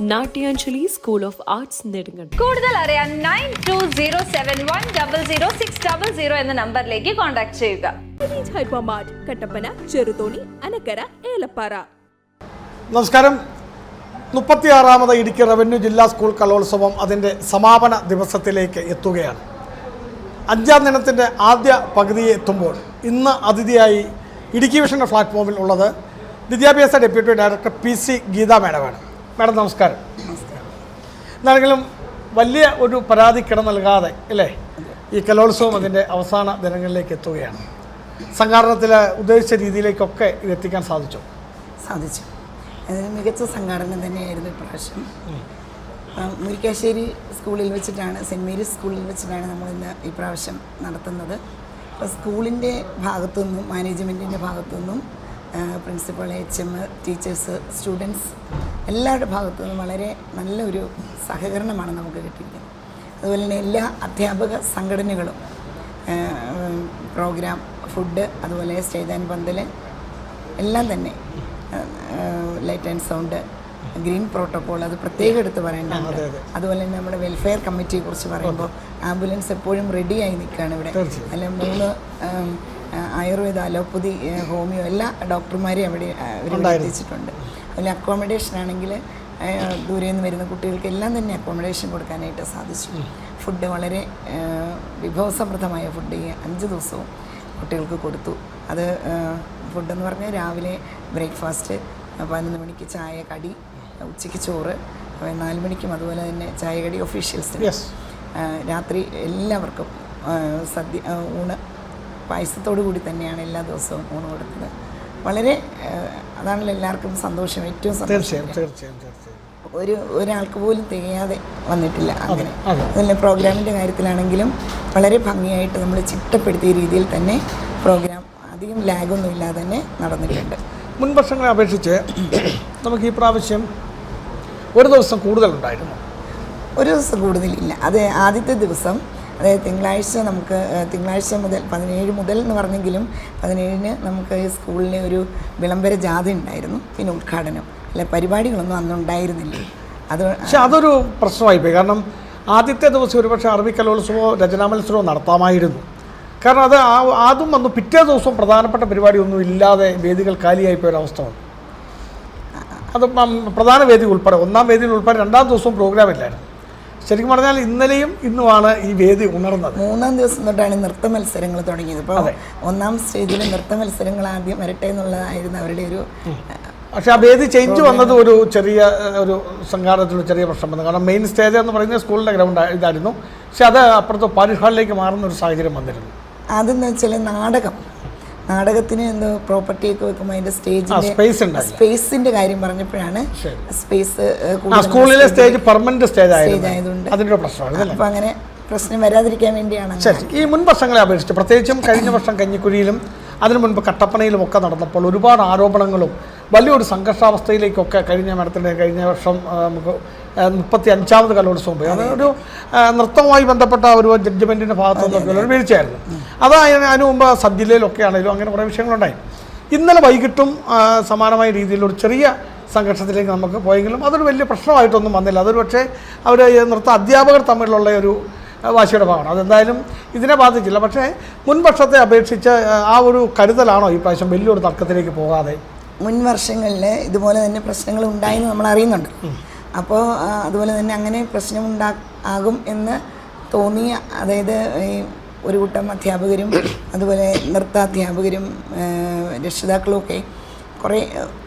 Natyanjali school of arts നെടുങ്ങൾ കൂടുതൽ അറിയാൻ nine two zero seven one double zero six double zero എന്ന നമ്പറിലേക്ക് contact ചെയ്യുക. കട്ടപ്പന ചെറുതോണി അനക്കര ഏലപ്പാറ നമസ്കാരം. മുപ്പത്തിയാറാമത് ഇടുക്കി റവന്യൂ ജില്ലാ സ്കൂൾ കലോത്സവം അതിന്റെ സമാപന ദിവസത്തിലേക്ക് എത്തുകയാണ്. അഞ്ചാം ദിനത്തിന്റെ ആദ്യ പകുതിയെ എത്തുമ്പോൾ ഇന്ന് അതിഥിയായി ഇടുക്കി വിഷന്റെ പ്ലാറ്റ്ഫോമിൽ ഉള്ളത് വിദ്യാഭ്യാസ deputy director P C Geetha മാഡമാണ്. Madam നമസ്കാരം. എന്നാണെങ്കിലും വലിയ ഒരു പരാതി കിട നൽകാതെ അല്ലേ? ഈ കലോത്സവം അതിന്റെ അവസാന ദിനങ്ങളിലേക്ക് എത്തുകയാണ്. സംഘാടനത്തിൽ ഉദ്ദേശിച്ച രീതിയിലേക്കൊക്കെ ഇത് എത്തിക്കാൻ സാധിച്ചു? സാധിച്ചു. അതിന് മികച്ച സംഘാടനം തന്നെയായിരുന്നു ഇപ്രാവശ്യം. മുരിക്കാശ്ശേരി സ്കൂളിൽ വെച്ചിട്ടാണ് സെന്റ് മേരീസ് സ്കൂളിൽ വെച്ചിട്ടാണ് നമ്മൾ ഇന്ന് ഇപ്രാവശ്യം നടത്തുന്നത്. അപ്പോൾ സ്കൂളിന്റെ ഭാഗത്തുനിന്നും മാനേജ്മെന്റിന്റെ ഭാഗത്തുനിന്നും principal H M teachers students എല്ലാവരുടെ ഭാഗത്തു നിന്നും വളരെ നല്ലൊരു സഹകരണമാണ് നമുക്ക് കിട്ടിയിരിക്കുന്നത്. അതുപോലെ തന്നെ എല്ലാ അധ്യാപക സംഘടനകളും പ്രോഗ്രാം ഫുഡ് അതുപോലെ സ്റ്റേജ് ആൻഡ് പന്തൽ എല്ലാം തന്നെ light and sound green protocol അത് പ്രത്യേകം എടുത്ത് പറയേണ്ടതുണ്ട്. അതുപോലെ തന്നെ നമ്മുടെ വെൽഫെയർ കമ്മിറ്റിയെ കുറിച്ച് പറയുമ്പോൾ ആംബുലൻസ് എപ്പോഴും റെഡിയായി നിൽക്കുകയാണ് ഇവിടെ. അല്ല മൂന്ന് ആയുർവേദ അലോപ്പതി ഹോമിയോ എല്ലാ ഡോക്ടർമാരെയും അവിടെ ആ, എത്തിച്ചിട്ടുണ്ട് അതുപോലെ അക്കോമഡേഷൻ ആണെങ്കിൽ ദൂരെ നിന്ന് വരുന്ന കുട്ടികൾക്ക് എല്ലാം തന്നെ അക്കോമഡേഷൻ കൊടുക്കാനായിട്ട് സാധിച്ചു. ഫുഡ് വളരെ വിഭവസമൃദ്ധമായ ഫുഡ് ഈ അഞ്ച് ദിവസവും കുട്ടികൾക്ക് കൊടുത്തു. അത് ഫുഡെന്ന് പറഞ്ഞാൽ രാവിലെ ബ്രേക്ക്ഫാസ്റ്റ് പതിനൊന്ന് മണിക്ക് ചായ കടി ഉച്ചയ്ക്ക് ചോറ് നാല് മണിക്കും അതുപോലെ തന്നെ ചായ കടി ഒഫീഷ്യൽസിന് രാത്രി എല്ലാവർക്കും സദ്യ ഊണ് പായസത്തോടു കൂടി തന്നെയാണ് എല്ലാ ദിവസവും ഊണ് കൊടുക്കുന്നത് വളരെ അതാണല്ലോ എല്ലാവർക്കും സന്തോഷം ഏറ്റവും തീർച്ചയായും തീർച്ചയായും ഒരു ഒരാൾക്ക് പോലും തികയാതെ വന്നിട്ടില്ല അങ്ങനെ. അതുപോലെ പ്രോഗ്രാമിന്റെ കാര്യത്തിലാണെങ്കിലും വളരെ ഭംഗിയായിട്ട് നമ്മൾ ചിട്ടപ്പെടുത്തിയ രീതിയിൽ തന്നെ പ്രോഗ്രാം അധികം ലാഗൊന്നും ഇല്ലാതെ തന്നെ നടന്നിട്ടുണ്ട്. മുൻ വർഷങ്ങളെ അപേക്ഷിച്ച് നമുക്ക് ഈ പ്രാവശ്യം ഒരു ദിവസം കൂടുതലുണ്ടായിരുന്നു. ഒരു ദിവസം കൂടുതലില്ല. അത് ആദ്യത്തെ ദിവസം അതായത് തിങ്കളാഴ്ച നമുക്ക് തിങ്കളാഴ്ച മുതൽ പതിനേഴ് മുതൽ എന്ന് പറഞ്ഞെങ്കിലും പതിനേഴിന് നമുക്ക് സ്കൂളിന് ഒരു വിളംബര ജാഥ ഉണ്ടായിരുന്നു പിന്നെ ഉദ്ഘാടനം. അല്ല പരിപാടികളൊന്നും അന്നുണ്ടായിരുന്നില്ലേ അത് പക്ഷെ അതൊരു പ്രശ്നമായി പോയി. കാരണം ആദ്യത്തെ ദിവസം ഒരുപക്ഷെ അറബി കലോത്സവമോ രചനാ മത്സരമോ നടത്താമായിരുന്നു. കാരണം അത് ആ ആദ്യം വന്നു. പിറ്റേ ദിവസം പ്രധാനപ്പെട്ട പരിപാടിയൊന്നും ഇല്ലാതെ വേദികൾ കാലിയായിപ്പോയ ഒരവസ്ഥ വന്നു. അത് പ്രധാന വേദി ഉൾപ്പെടെ ഒന്നാം വേദിയിൽ ഉൾപ്പെടെ രണ്ടാം ദിവസവും പ്രോഗ്രാം ഇല്ലായിരുന്നു ശരിക്കും പറഞ്ഞാൽ ഇന്നലെയും ഇന്നുമാണ് ഈ വേദി ഉണർന്നത്. മൂന്നാം ദിവസം തൊട്ടാണ് നൃത്ത മത്സരങ്ങൾ തുടങ്ങിയത്. ഇപ്പോൾ ഒന്നാം സ്റ്റേജിൽ നൃത്ത മത്സരങ്ങൾ ആദ്യം വരട്ടെ എന്നുള്ളതായിരുന്നു അവരുടെ ഒരു പക്ഷെ ആ വേദി ചേഞ്ച് വന്നത് ഒരു ചെറിയ ഒരു സംഘാടനത്തിലുള്ള ചെറിയ പ്രശ്നം വന്നു കാരണം മെയിൻ സ്റ്റേജ് എന്ന് പറയുന്നത് സ്കൂളിന്റെ ഗ്രൗണ്ട് ഇതായിരുന്നു. പക്ഷെ അത് അപ്പുറത്ത് പാരിഷ് ഹാളിലേക്ക് മാറുന്ന ഒരു സാഹചര്യം വന്നിരുന്നു. അതെന്ന് വെച്ചാൽ നാടകം. നാടകത്തിന് എന്തോ പ്രോപ്പർട്ടിയൊക്കെ വെക്കുമ്പോൾ അതിന്റെ സ്റ്റേജിന്റെ സ്പേസിന്റെ കാര്യം പറഞ്ഞപ്പോഴാണ് സ്പേസ് സ്കൂളിലെ സ്റ്റേജ് പെർമനന്റ് സ്റ്റേജ് ആയതുകൊണ്ട് അതിന്റെ പ്രശ്നമാണ് അപ്പൊ അങ്ങനെ പ്രശ്നം വരാതിരിക്കാൻ വേണ്ടിയാണ്. ശരി ഈ മുൻ വർഷങ്ങളെ അപേക്ഷിച്ച് പ്രത്യേകിച്ചും കഴിഞ്ഞ വർഷം കഞ്ഞിക്കുഴിയിലും അതിനു മുൻപ് കട്ടപ്പനയിലും ഒക്കെ നടന്നപ്പോൾ ഒരുപാട് ആരോപണങ്ങളും വലിയൊരു സംഘർഷാവസ്ഥയിലേക്കൊക്കെ കഴിഞ്ഞ മേഡത്തിന്റെ കഴിഞ്ഞ വർഷം നമുക്ക് മുപ്പത്തി അഞ്ചാമത് കലോത്സവം പോയി. അത് ഒരു നൃത്തവുമായി ബന്ധപ്പെട്ട ഒരു ജഡ്ജ്മെന്റിന്റെ ഭാഗത്തു നിന്നൊക്കെ ഒരു വീഴ്ചയായിരുന്നു. അത് അതിന് മുമ്പ് സബ് ജില്ലയിലൊക്കെ ആണെങ്കിലും അങ്ങനെ കുറേ വിഷയങ്ങളുണ്ടായി ഇന്നലെ വൈകിട്ടും സമാനമായ സമാനമായ രീതിയിലൊരു ചെറിയ സംഘർഷത്തിലേക്ക് നമുക്ക് പോയെങ്കിലും അതൊരു വലിയ പ്രശ്നമായിട്ടൊന്നും വന്നില്ല. അതൊരു പക്ഷേ അവർ നൃത്ത അധ്യാപകർ തമ്മിലുള്ള ഒരു വാശിയുടെ ഭാഗമാണ്. അതെന്തായാലും ഇതിനെ ബാധിച്ചില്ല. പക്ഷേ മുൻപക്ഷത്തെ അപേക്ഷിച്ച് ആ, ആ ഒരു കരുതലാണോ ഈ പ്രാവശ്യം വലിയൊരു തർക്കത്തിലേക്ക് പോകാതെ? മുൻ വർഷങ്ങളിൽ ഇതുപോലെ തന്നെ പ്രശ്നങ്ങൾ ഉണ്ടായെന്ന് നമ്മൾ അറിയുന്നുണ്ട്. അപ്പോൾ അതുപോലെ തന്നെ അങ്ങനെ പ്രശ്നമുണ്ടാ ആകും എന്ന് തോന്നിയ അതായത് ഈ ഒരു കൂട്ടം അധ്യാപകരും അതുപോലെ നൃത്താധ്യാപകരും അധ്യാപകരും രക്ഷിതാക്കളും ഒക്കെ കുറേ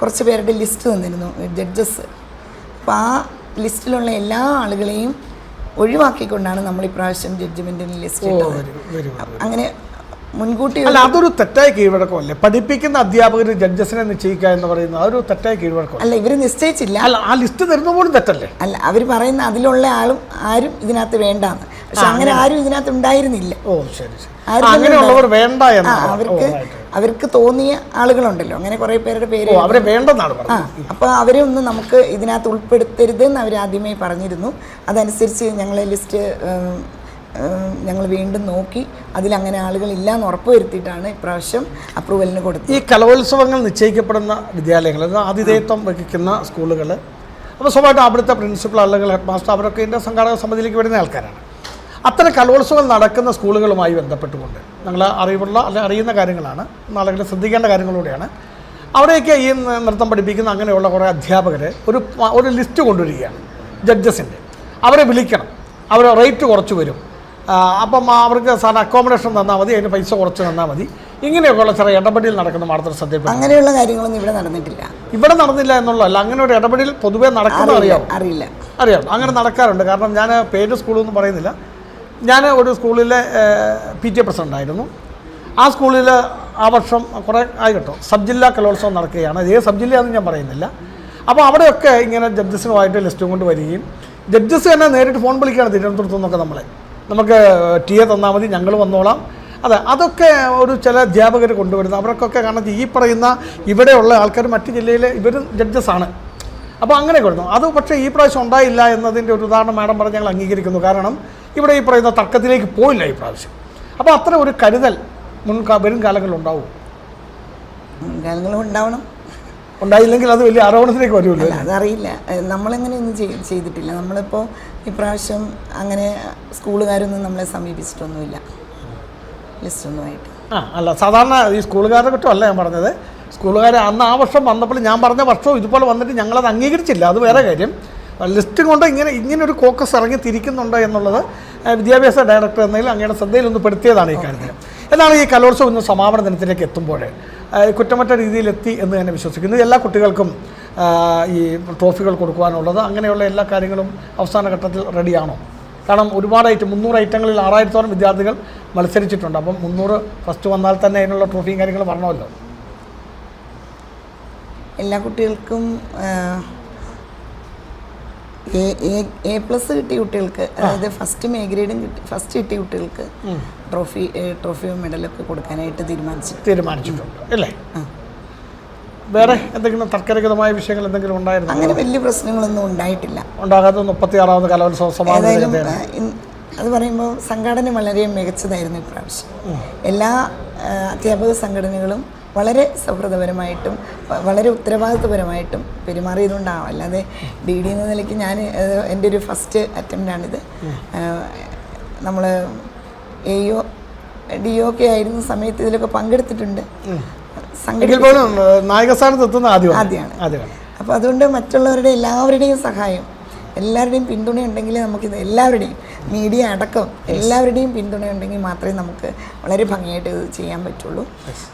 കുറച്ച് പേരുടെ ലിസ്റ്റ് തന്നിരുന്നു ജഡ്ജസ്. അപ്പോൾ ആ ലിസ്റ്റിലുള്ള എല്ലാ ആളുകളെയും ഒഴിവാക്കിക്കൊണ്ടാണ് നമ്മൾ ഇപ്രാവശ്യം ജഡ്ജ്മെന്റിന് ലിസ്റ്റ് അങ്ങനെ മുൻകൂട്ടി അല്ല അതൊരു തെറ്റായ കീഴ്വഴക്കമല്ലേ? പഠിപ്പിക്കുന്ന അധ്യാപകർ ജഡ്ജസിനെ നിശ്ചയിക്കുക എന്ന് പറയുന്നത് അതൊരു തെറ്റായ കീഴ്വഴക്കം അല്ല ഇവർ നിശ്ചയിച്ചില്ല. അല്ല ആ ലിസ്റ്റ് തരുന്ന പോലും തെറ്റല്ലേ? അല്ല അവർ പറയുന്ന അതിലുള്ള ആളും ആരും ഇതിനകത്ത് വേണ്ടാന്ന്. പക്ഷെ അങ്ങനെ ആരും ഇതിനകത്ത് ഉണ്ടായിരുന്നില്ല. ഓ ശരി ശരി. അങ്ങനെയുള്ളവർ വേണ്ട അവർക്ക്. അവർക്ക് തോന്നിയ ആളുകളുണ്ടല്ലോ. അങ്ങനെ കുറെ പേരുടെ പേര് അവരെ വേണ്ടെന്നാണ് ആ അപ്പോൾ അവരെ ഒന്ന് നമുക്ക് ഇതിനകത്ത് ഉൾപ്പെടുത്തരുത് എന്ന് അവർ ആദ്യമേ പറഞ്ഞിരുന്നു. അതനുസരിച്ച് ഞങ്ങളെ ലിസ്റ്റ് ഞങ്ങൾ വീണ്ടും നോക്കി. അതിലങ്ങനെ ആളുകളില്ല എന്ന് ഉറപ്പ് വരുത്തിയിട്ടാണ് ഇപ്രാവശ്യം അപ്രൂവലിന് കൊടുത്തത്. ഈ കലോത്സവങ്ങൾ നിശ്ചയിക്കപ്പെടുന്ന വിദ്യാലയങ്ങൾ ആതിഥേയത്വം വഹിക്കുന്ന സ്കൂളുകൾ അപ്പോൾ സ്വാഭാവികമായിട്ടും അവിടുത്തെ പ്രിൻസിപ്പൽ അല്ലെങ്കിൽ ഹെഡ് മാസ്റ്റർ അവരൊക്കെ ഇതിന്റെ സംഘാടക സമിതിയിലേക്ക് വരുന്ന ആൾക്കാരാണ്. അത്തരം കലോത്സവങ്ങൾ നടക്കുന്ന സ്കൂളുകളുമായി ബന്ധപ്പെട്ടുകൊണ്ട് ഞങ്ങൾ അറിവുള്ള അല്ലെങ്കിൽ അറിയുന്ന കാര്യങ്ങളാണ് നാളുകളിൽ ശ്രദ്ധിക്കേണ്ട കാര്യങ്ങളിലൂടെയാണ് അവിടെയൊക്കെ ഈ നൃത്തം പഠിപ്പിക്കുന്ന അങ്ങനെയുള്ള കുറേ അധ്യാപകർ ഒരു ഒരു ലിസ്റ്റ് കൊണ്ടുവരികയാണ് ജഡ്ജസിന്റെ അവരെ വിളിക്കണം. അവരെ റേറ്റ് കുറച്ച് വരും. അപ്പം അവർക്ക് സാർ അക്കോമഡേഷൻ തന്നാൽ മതി അതിന് പൈസ കുറച്ച് തന്നാൽ മതി. ഇങ്ങനെയൊക്കെയുള്ള ചെറിയ ഇടപെടൽ നടക്കുന്ന മാത്രം ശ്രദ്ധയിൽപ്പെടും അങ്ങനെയുള്ള കാര്യങ്ങളൊന്നും ഇവിടെ നടന്നിട്ടില്ല. ഇവിടെ നടന്നില്ല എന്നുള്ളതല്ല അങ്ങനെ ഒരു ഇടപെടൽ പൊതുവെ നടക്കുന്നത് അറിയാം അറിയില്ല. അറിയാം അങ്ങനെ നടക്കാറുണ്ട്. കാരണം ഞാൻ പേര് സ്കൂളൊന്നും പറയുന്നില്ല. ഞാൻ ഒരു സ്കൂളിലെ പി ടി എ പ്രസിഡന്റ് ആയിരുന്നു. ആ സ്കൂളിൽ ആ വർഷം കുറേ ആയി കേട്ടോ സബ് ജില്ലാ കലോത്സവം നടക്കുകയാണ്. അത് ഏത് സബ് ജില്ലയാണെന്ന് ഞാൻ പറയുന്നില്ല. അപ്പോൾ അവിടെയൊക്കെ ഇങ്ങനെ ജഡ്ജസിനുമായിട്ട് ലിസ്റ്റും കൊണ്ട് വരികയും ജഡ്ജസ് തന്നെ നേരിട്ട് ഫോൺ വിളിക്കുകയാണ് തിരുവനന്തപുരത്തു നിന്നൊക്കെ നമ്മളെ. നമുക്ക് ടി എ തന്നാൽ മതി ഞങ്ങൾ വന്നോളാം. അതെ അതൊക്കെ ഒരു ചില അധ്യാപകർ കൊണ്ടുവരുന്നത്. അവർക്കൊക്കെ കാരണം ഈ പറയുന്ന ഇവിടെയുള്ള ആൾക്കാർ മറ്റ് ജില്ലയിലെ ഇവർ ജഡ്ജസാണ് അപ്പോൾ അങ്ങനെ കൊടുത്തു. അത് പക്ഷേ ഈ പ്രാവശ്യം ഉണ്ടായില്ല എന്നതിന്റെ ഒരു ഉദാഹരണം മാഡം പറഞ്ഞ് ഞങ്ങൾ അംഗീകരിക്കുന്നു. കാരണം ഇവിടെ ഈ പറയുന്ന തർക്കത്തിലേക്ക് പോയില്ല ഈ പ്രാവശ്യം. അപ്പോൾ അത്ര ഒരു കരുതൽ മുൻ വരും കാലങ്ങളിൽ ഉണ്ടാവും കാര്യങ്ങളും ഉണ്ടാവണം. ഉണ്ടായില്ലെങ്കിൽ അത് വലിയ ആരോപണത്തിലേക്ക് വരുമല്ലോ അതറിയില്ല. നമ്മളങ്ങനെയൊന്നും ചെയ് ചെയ്തിട്ടില്ല. നമ്മളിപ്പോൾ ഇപ്രാവശ്യം അങ്ങനെ സ്കൂളുകാരൊന്നും നമ്മളെ സമീപിച്ചിട്ടൊന്നുമില്ല. ലിസ്റ്റൊന്നുമായിട്ട്. ആ അല്ല സാധാരണ ഈ സ്കൂളുകാരുടെ കുറ്റമല്ല ഞാൻ പറഞ്ഞത്. സ്കൂളുകാർ അന്ന് ആ വർഷം വന്നപ്പോൾ ഞാൻ പറഞ്ഞ വർഷവും ഇതുപോലെ വന്നിട്ട് ഞങ്ങളത് അംഗീകരിച്ചില്ല. അത് വേറെ കാര്യം. ലിസ്റ്റ് കൊണ്ട് ഇങ്ങനെ ഇങ്ങനെ ഒരു കോക്കസ് ഇറങ്ങി തിരിക്കുന്നുണ്ട് എന്നുള്ളത് വിദ്യാഭ്യാസ ഡയറക്ടർ എന്നതിൽ അങ്ങയുടെ ശ്രദ്ധയിൽ ഒന്ന് പെടുത്തിയതാണ് ഈ കാര്യത്തിൽ എന്നാണ് ഈ കലോത്സവം ഇന്ന് സമാപന ദിനത്തിലേക്ക് എത്തുമ്പോൾ കുറ്റമറ്റ രീതിയിലെത്തി എന്ന് തന്നെ വിശ്വസിക്കുന്നു. എല്ലാ കുട്ടികൾക്കും ഈ ട്രോഫികൾ കൊടുക്കുവാനുള്ളത്. അങ്ങനെയുള്ള എല്ലാ കാര്യങ്ങളും അവസാന ഘട്ടത്തിൽ റെഡിയാണോ? കാരണം ഒരുപാട് ഐറ്റം മുന്നൂറ് ഐറ്റങ്ങളിൽ ആറായിരത്തോളം വിദ്യാർത്ഥികൾ മത്സരിച്ചിട്ടുണ്ട്. അപ്പം മുന്നൂറ് ഫസ്റ്റ് വന്നാൽ തന്നെ അതിനുള്ള ട്രോഫിയും കാര്യങ്ങളും വരണമല്ലോ? എല്ലാ കുട്ടികൾക്കും എ പ്ലസ് കിട്ടിയ കുട്ടികൾക്ക് അതായത് ഫസ്റ്റ് എ ഗ്രേഡും കിട്ടി ഫസ്റ്റ് കിട്ടിയ കുട്ടികൾക്ക് ട്രോഫി ട്രോഫിയോ മെഡലൊക്കെ കൊടുക്കാനായിട്ട് തീരുമാനിച്ചു തീരുമാനിച്ചിട്ടുണ്ട്. അല്ലേ? വേറെ എന്തെങ്കിലും തർക്കരഹിതമായ വിഷയങ്ങൾ എന്തെങ്കിലും ഉണ്ടായിരുന്നു? അങ്ങനെ വലിയ പ്രശ്നങ്ങളൊന്നും ഉണ്ടായിട്ടില്ല. ഉണ്ടാകാത്ത മുപ്പത്തി ആറാമത് കലോത്സവ സമാപന അത് പറയുമ്പോൾ സംഘടന വളരെ മികച്ചതായിരുന്നു ഇപ്രാവശ്യം. എല്ലാ അധ്യാപക സംഘടനകളും വളരെ സൗഹൃദപരമായിട്ടും വളരെ ഉത്തരവാദിത്വപരമായിട്ടും പെരുമാറിയതുകൊണ്ടാവും അല്ലാതെ ഡി ഡി എന്ന നിലയ്ക്ക് ഞാൻ എന്റെ ഒരു ഫസ്റ്റ് അറ്റംപ്റ്റാണിത്. നമ്മൾ എ ഒ ഡി ഒ ഒക്കെ ആയിരുന്ന സമയത്ത് ഇതിലൊക്കെ പങ്കെടുത്തിട്ടുണ്ട്. ആദ്യമാണ്. അപ്പോൾ അതുകൊണ്ട് മറ്റുള്ളവരുടെ എല്ലാവരുടെയും സഹായം എല്ലാവരുടെയും പിന്തുണ ഉണ്ടെങ്കിൽ നമുക്കിത് എല്ലാവരുടെയും മീഡിയ അടക്കം എല്ലാവരുടെയും പിന്തുണ ഉണ്ടെങ്കിൽ മാത്രമേ നമുക്ക് വളരെ ഭംഗിയായിട്ട് ഇത് ചെയ്യാൻ പറ്റുള്ളൂ.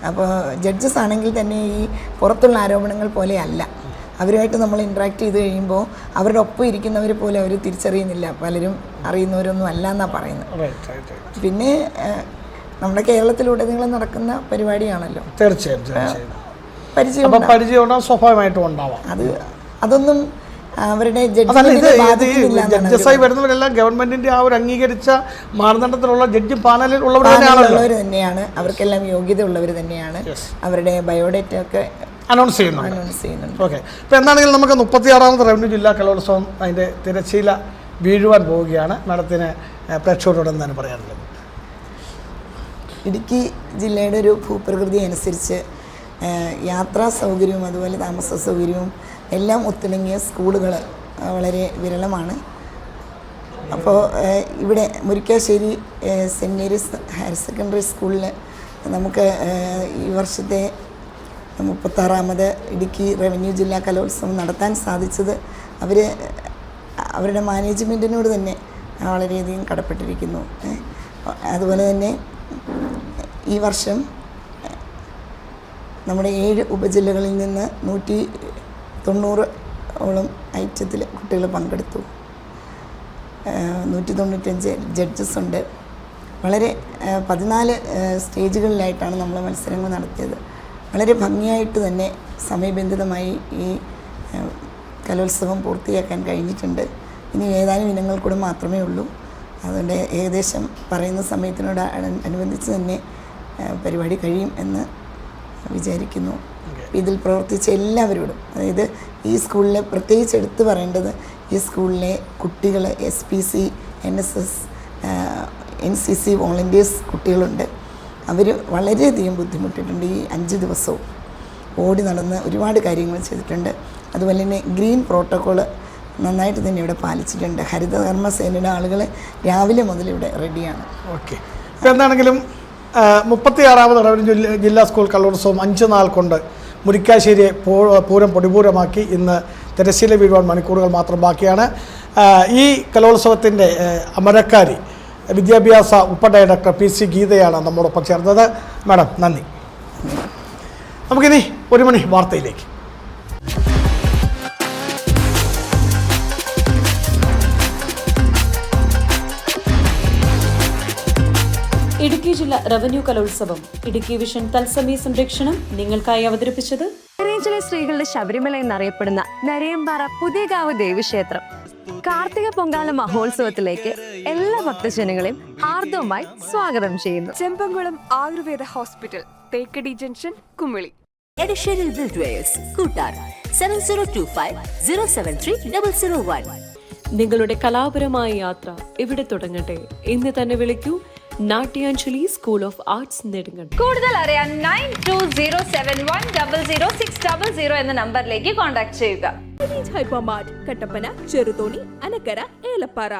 അപ്പോൾ ജഡ്ജസ് ആണെങ്കിൽ തന്നെ ഈ പുറത്തുള്ള ആരോപണങ്ങൾ പോലെ അല്ല. അവരുമായിട്ട് നമ്മൾ ഇൻട്രാക്ട് ചെയ്ത് കഴിയുമ്പോൾ അവരുടെ ഒപ്പം ഇരിക്കുന്നവർ പോലും അവർ തിരിച്ചറിയുന്നില്ല. പലരും അറിയുന്നവരൊന്നും അല്ല എന്നാണ് പറയുന്നത്. പിന്നെ നമ്മുടെ കേരളത്തിലുടനീളം നടക്കുന്ന പരിപാടിയാണല്ലോ. തീർച്ചയായും പരിചയം പരിചയം സ്വാഭാവികമായിട്ടും ഉണ്ടാവാം. അത് അതൊന്നും അവരുടെ ജഡ്ജസായി വരുന്നവരെല്ലാം ഗവൺമെന്റിന്റെ ആ ഒരു അംഗീകരിച്ച മാനദണ്ഡത്തിലുള്ള ജഡ്ജി പാനലിൽ ഉള്ളവർ തന്നെയാണ്. അവർക്കെല്ലാം യോഗ്യത ഉള്ളവർ തന്നെയാണ് അവരുടെ ബയോഡേറ്റ ഒക്കെ അനൗൺസ് ചെയ്യുന്നുണ്ട്. അനൗൺസ് ചെയ്യുന്നുണ്ട്. ഓക്കെ ഇപ്പോൾ എന്താണെങ്കിലും നമുക്ക് മുപ്പത്തിയാറാമത് റവന്യൂ ജില്ലാ കലോത്സവം അതിന്റെ തിരശ്ശീല വീഴുവാൻ പോവുകയാണ്. മാഡത്തിന് പ്രേക്ഷകരോട് എന്താണ് പറയാനുള്ളത്? ഇടുക്കി ജില്ലയുടെ ഒരു ഭൂപ്രകൃതി അനുസരിച്ച് യാത്രാ സൗകര്യവും അതുപോലെ താമസ സൗകര്യവും എല്ലാം ഒത്തിണങ്ങിയ സ്കൂളുകൾ വളരെ വിരളമാണ്. അപ്പോൾ ഇവിടെ Murikkassery saint Mary's higher secondary സ്കൂളിൽ നമുക്ക് ഈ വർഷത്തെ മുപ്പത്താറാമത് ഇടുക്കി റവന്യൂ ജില്ലാ കലോത്സവം നടത്താൻ സാധിച്ചത് അവർ അവരുടെ മാനേജ്മെന്റിനോട് തന്നെ വളരെയധികം കടപ്പെട്ടിരിക്കുന്നു. അതുപോലെ തന്നെ ഈ വർഷം നമ്മുടെ ഏഴ് ഉപജില്ലകളിൽ നിന്ന് നൂറ്റി തൊണ്ണൂറ് ഓളം ഐറ്റത്തിൽ കുട്ടികൾ പങ്കെടുത്തു. നൂറ്റി തൊണ്ണൂറ്റഞ്ച് ജഡ്ജസ് ഉണ്ട്. വളരെ പതിനാല് സ്റ്റേജുകളിലായിട്ടാണ് നമ്മൾ മത്സരങ്ങൾ നടത്തിയത്. വളരെ ഭംഗിയായിട്ട് തന്നെ സമയബന്ധിതമായി ഈ കലോത്സവം പൂർത്തിയാക്കാൻ കഴിഞ്ഞിട്ടുണ്ട്. ഇനി ഏതാനും ഇനങ്ങൾ കൂടെ മാത്രമേ ഉള്ളൂ. അതുകൊണ്ട് ഏകദേശം പറയുന്ന സമയത്തിനോട് അനുബന്ധിച്ച് തന്നെ പരിപാടി കഴിയും എന്ന് വിചാരിക്കുന്നു. ഇതിൽ പ്രവർത്തിച്ച എല്ലാവരോടും അതായത് ഈ സ്കൂളിലെ പ്രത്യേകിച്ച് എടുത്തു പറയേണ്ടത് ഈ സ്കൂളിലെ കുട്ടികൾ S P C N S S N C C volunteers കുട്ടികളുണ്ട്. അവർ വളരെയധികം ബുദ്ധിമുട്ടിയിട്ടുണ്ട് ഈ അഞ്ച് ദിവസവും. ഓടി നടന്ന് ഒരുപാട് കാര്യങ്ങൾ ചെയ്തിട്ടുണ്ട്. അതുപോലെ തന്നെ ഗ്രീൻ പ്രോട്ടോക്കോൾ നന്നായിട്ട് തന്നെ ഇവിടെ പാലിച്ചിട്ടുണ്ട്. ഹരിതകർമ്മസേനയുടെ ആളുകൾ രാവിലെ മുതൽ ഇവിടെ റെഡിയാണ്. ഓക്കെ. എന്താണെങ്കിലും മുപ്പത്തിയാറാമത് ഇടവൻ ജില്ല സ്കൂൾ കലോത്സവം അഞ്ച് നാൾ കൊണ്ട് മുരിക്കാശ്ശേരിയെ പൂരം പൊടിപൂരമാക്കി ഇന്ന് തിരശ്ശീല വീഴുവാൻ മണിക്കൂറുകൾ മാത്രം ബാക്കിയാണ്. ഈ കലോത്സവത്തിന്റെ അമരക്കാരി വിദ്യാഭ്യാസ ഉപ ഡയറക്ടർ പി സി ഗീതയാണ് നമ്മോടൊപ്പം ചേർന്നത്. മാഡം നന്ദി. നമുക്കിനി ഒരു മണി വാർത്തയിലേക്ക്. ഇടുക്കി ജില്ല റവന്യൂ കലോത്സവം. ഇടുക്കി വിഷൻ തത്സമയ സംരക്ഷണം നിങ്ങൾക്കായി അവതരിപ്പിച്ചത് ചില സ്ത്രീകളുടെ ശബരിമല എന്നറിയപ്പെടുന്ന നരയമ്പാറ പുതിയകാവ് ദേവീക്ഷേത്രം. കാർത്തിക പൊങ്കാല മഹോത്സവത്തിലേക്ക് എല്ലാ ഭക്തജനങ്ങളെയും ഹാർദവുമായി സ്വാഗതം ചെയ്യുന്നു. Chembamkulam Ayurveda hospital Thekkady junction Kumily. Additional buildwares Koottar seven zero two five zero seven three double zero one നിങ്ങളുടെ കലാപരമായ യാത്ര ഇവിടെ തുടങ്ങട്ടെ. ഇന്ന് തന്നെ വിളിക്കൂ Natyanjali school of arts Nedumkandam. കൂടുതൽ അറിയാൻ nine two zero seven one double zero six double zero എന്ന നമ്പറിലേക്ക് കോൺടാക്ട് ചെയ്യുക. Hyper mart Kattappana Cheruthoni Anakkara Elappara.